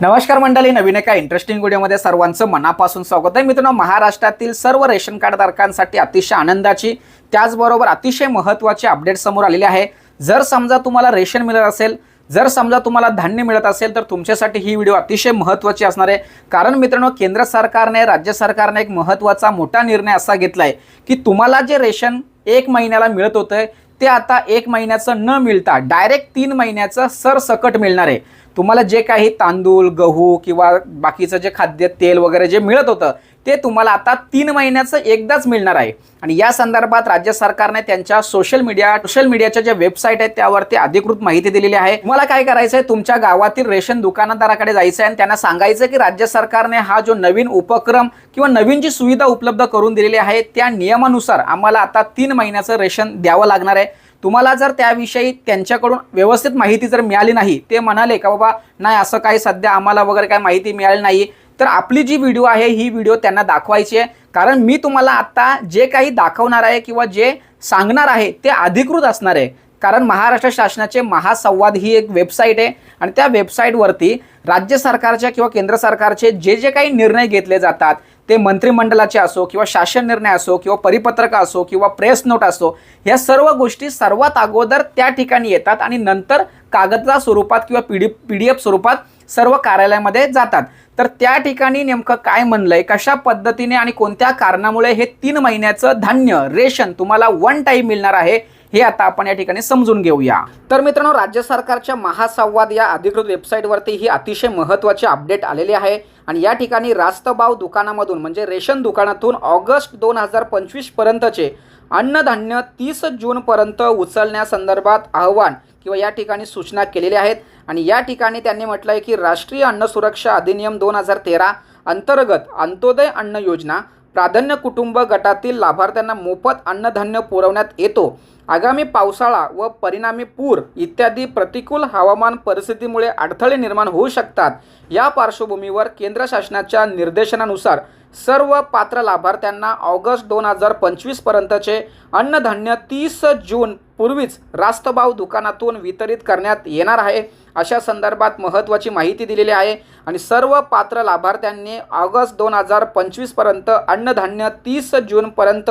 नमस्कार मंडळी नवीन एका इंटरेस्टिंग व्हिडिओमध्ये सर्वांचं मनापासून स्वागत आहे. मित्रांनो महाराष्ट्रातील सर्व रेशन कार्ड धारकांसाठी अतिशय आनंदाची त्याचबरोबर अतिशय महत्त्वाची अपडेट समोर आलेली आहे. जर समजा तुम्हाला रेशन मिळत असेल जर समजा तुम्हाला धान्य मिळत असेल तर तुमच्यासाठी ही व्हिडिओ अतिशय महत्त्वाची असणार आहे. कारण मित्रांनो केंद्र सरकारने राज्य सरकारने एक महत्त्वाचा मोठा निर्णय असा घेतला आहे की तुम्हाला जे रेशन एक महिन्याला मिळत होतं ते आता एक महिन्याचं न मिळता डायरेक्ट तीन महिन्याचं सरसकट मिळणार आहे. तुम्हाला जे काही तांदूळ गहू किंवा बाकीचं जे खाद्य तेल वगैरे जे मिळत होतं ते तुम्हाला आता तीन महिन्याचं एकदाच मिळणार आहे. आणि या संदर्भात राज्य सरकारने त्यांच्या सोशल मीडिया सोशल मीडियाच्या ज्या वेबसाईट आहेत त्यावरती अधिकृत माहिती दिलेली आहे. तुम्हाला काय करायचं आहे तुमच्या गावातील रेशन दुकानदाराकडे जायचं आहे आणि त्यांना सांगायचं की राज्य सरकारने हा जो नवीन उपक्रम किंवा नवीन जी सुविधा उपलब्ध करून दिलेली आहे त्या नियमानुसार आम्हाला आता तीन महिन्याचं रेशन द्यावं लागणार आहे. तुम्हाला जर त्याविषयी त्यांच्याकडून व्यवस्थित माहिती जर मिळाली नाही ते म्हणाले का बाबा नाही असं काही सध्या आम्हाला वगैरे काही माहिती मिळाली नाही. तर आपली जी व्हिडिओ आहे ही व्हिडिओ त्यांना दाखवायची आहे. कारण मी तुम्हाला आत्ता जे काही दाखवणार आहे किंवा जे सांगणार आहे ते अधिकृत असणार आहे. कारण महाराष्ट्र शासनाचे महासंवाद ही एक वेबसाईट आहे आणि त्या वेबसाईटवरती राज्य सरकारच्या किंवा केंद्र सरकारचे जे जे काही निर्णय घेतले जातात ते मंत्रिमंडळाचे असो किंवा शासन निर्णय असो किंवा परिपत्रक असो किंवा प्रेस नोट असो या सर्व गोष्टी सर्वात अगोदर त्या ठिकाणी येतात आणि नंतर कागदच्या स्वरूपात किंवा P D P D F स्वरूपात सर्व कार्यालयामध्ये जातात. तर त्या ठिकाणी नेमकं काय म्हणलंय कशा पद्धतीने आणि कोणत्या कारणामुळे हे तीन महिन्याचं धान्य रेशन तुम्हाला वन टाईम मिळणार आहे हे आता आपण या ठिकाणी समजून घेऊया. तर मित्रांनो राज्य सरकारच्या महासंवाद या अधिकृत वेबसाईटवरती ही अतिशय महत्त्वाचे अपडेट आलेली आहे. आणि या ठिकाणी रास्तबाव दुकानामधून म्हणजे रेशन दुकानातून ऑगस्ट दोन हजार पंचवीस पर्यंतचे अन्नधान्य तीस जूनपर्यंत उचलण्यासंदर्भात आव्हान किंवा या ठिकाणी सूचना केलेल्या आहेत. आणि या ठिकाणी त्यांनी म्हटलं आहे की राष्ट्रीय अन्न सुरक्षा अधिनियम दोन हजार तेरा अंतर्गत अंत्योदय अन्न योजना प्राधान्य कुटुंब गटातील लाभार्थ्यांना मोफत अन्नधान्य पुरवण्यात येतो. आगामी पावसाळा व परिणामी पूर इत्यादी प्रतिकूल हवामान परिस्थितीमुळे अडथळे निर्माण होऊ शकतात. या पार्श्वभूमीवर केंद्र शासनाच्या निर्देशनानुसार सर्व पात्र लाभार्थ्यांना ऑगस्ट दोन हजार पंचवीसपर्यंतचे अन्नधान्य तीस जून पूर्वीच रास्तभाव दुकानातून वितरित करण्यात येणार आहे. अशा संदर्भात महत्त्वाची माहिती दिलेली आहे आणि सर्व पात्र लाभार्थ्यांनी ऑगस्ट दोन हजार पंचवीसपर्यंत अन्नधान्य तीस जूनपर्यंत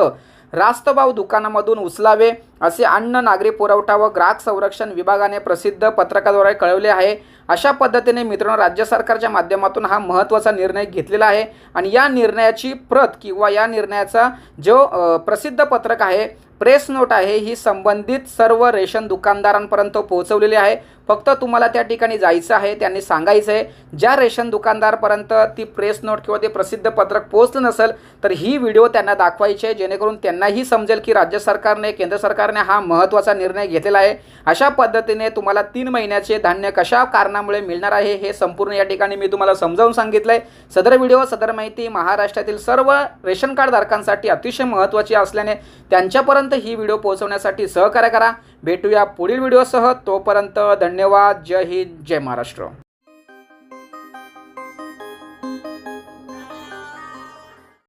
रास्तभाव दुकानामधून उचलावे असे अन्न नागरी पुरवठा व ग्राहक संरक्षण विभागाने प्रसिद्ध पत्रकाद्वारे कळवले आहे. अशा पद्धतीने मित्रांनो राज्य सरकारच्या माध्यमातून हा महत्त्वाचा निर्णय घेतलेला आहे. आणि या निर्णयाची प्रत किंवा या निर्णयाचा जो प्रसिद्ध पत्रक आहे प्रेस नोट आहे ही संबंधित सर्व रेशन दुकानदारांपर्यंत पोहोचवलेली आहे. फक्त तुम्हाला त्या ठिकाणी जायचं आहे त्यांनी सांगायचं आहे ज्या रेशन दुकानदारपर्यंत ती प्रेस नोट किंवा ते प्रसिद्ध पत्रक पोहोचलं नसेल तर ही व्हिडिओ त्यांना दाखवायची आहे जेणेकरून त्यांनाही समजेल की राज्य सरकारने केंद्र सरकारने हा महत्त्वाचा निर्णय घेतलेला आहे. अशा पद्धतीने तुम्हाला तीन महिन्याचे धान्य कशा कारणामुळे मिळणार आहे हे संपूर्ण या ठिकाणी मी तुम्हाला समजावून सांगितलं आहे सदर व्हिडिओ सदर माहिती महाराष्ट्रातील सर्व रेशन कार्डधारकांसाठी अतिशय महत्त्वाची असल्याने त्यांच्यापर्यंत ही व्हिडिओ पोहोचवण्यासाठी सहकार्य करा. भेटूया पुढील व्हिडिओसह. तोपर्यंत धन्यवाद. जय हिंद. जय महाराष्ट्र.